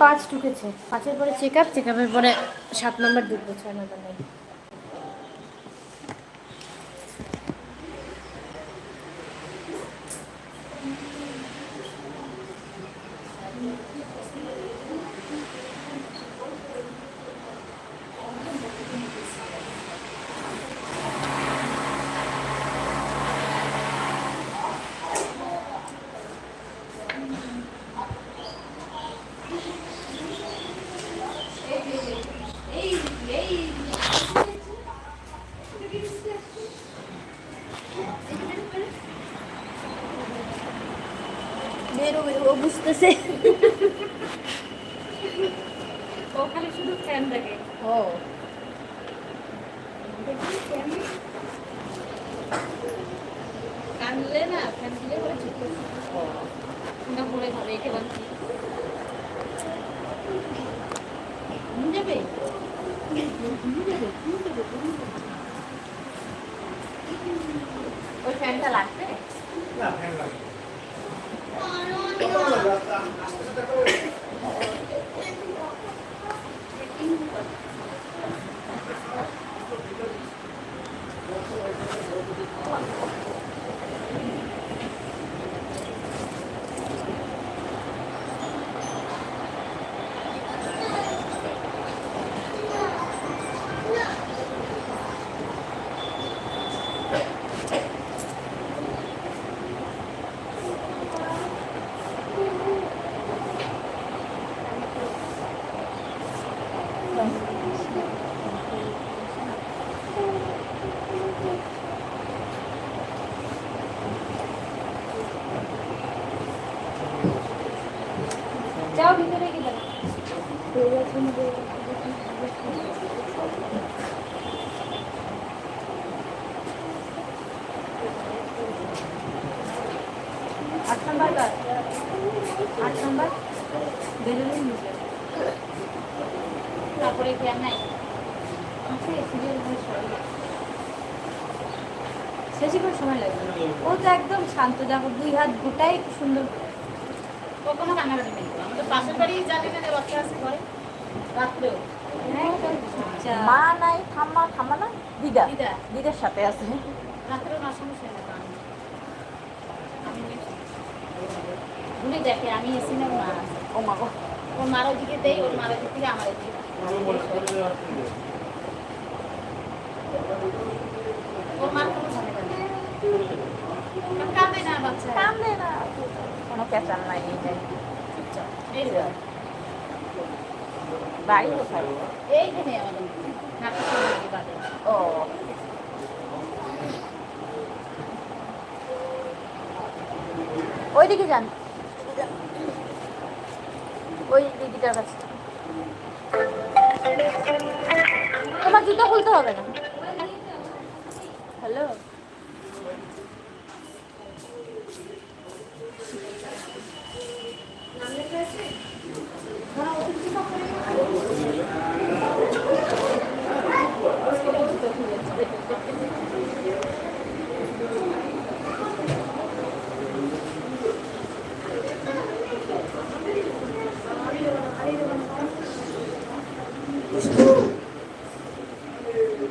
পাঁচ ঢুকেছে। পাঁচের পরে চেক আপ চেক আপের পরে সাত নম্বর ঢুকবে ছয় নম্বর নেই বেরোবে ও বুঝতেছে। ও খালি শুধু ফ্যান দেখে। ও। কানলে না ফ্যান দিলে করে চুপ করে না পড়ে যাবে একে যাবে? ওই ফ্যানটা লাগবে? না ফ্যান লাগে Thank you. যাও ভিতরে আট নাম্বার আট নাম্বার। তারপরে নাই। করে সময় লাগবে ও তো একদম শান্ত, দেখো দুই হাত গোটাই সুন্দর। ও কান্নাকাটি নেই। আমাদের পাশের বাড়ি জানি না বাচ্চা আছে ঘরে রাত্রেও। মা নাই ঠাম্মা ঠাম্মা না? দিদা। দিদা। দিদার সাথে আছে। রাত্রেও শুয়ে থাকতাম দেখে আমি এসি না মা ও মা গো। ওর মার ওদিকে দেই ওর মার ওদিক থেকে আমার ওদিকে ওর মার কোনো কাঁদে না বাচ্চা। কান্দে না। কোনো পেঁচাল নাই এই যে। চুপচাপ বাড়ি কোথায়? এইখানে আমাদের ও। ওইদিকে যান। ওই দিদিটার কাছে। তোমার জুতো খুলতে হবে না? হ্যালো?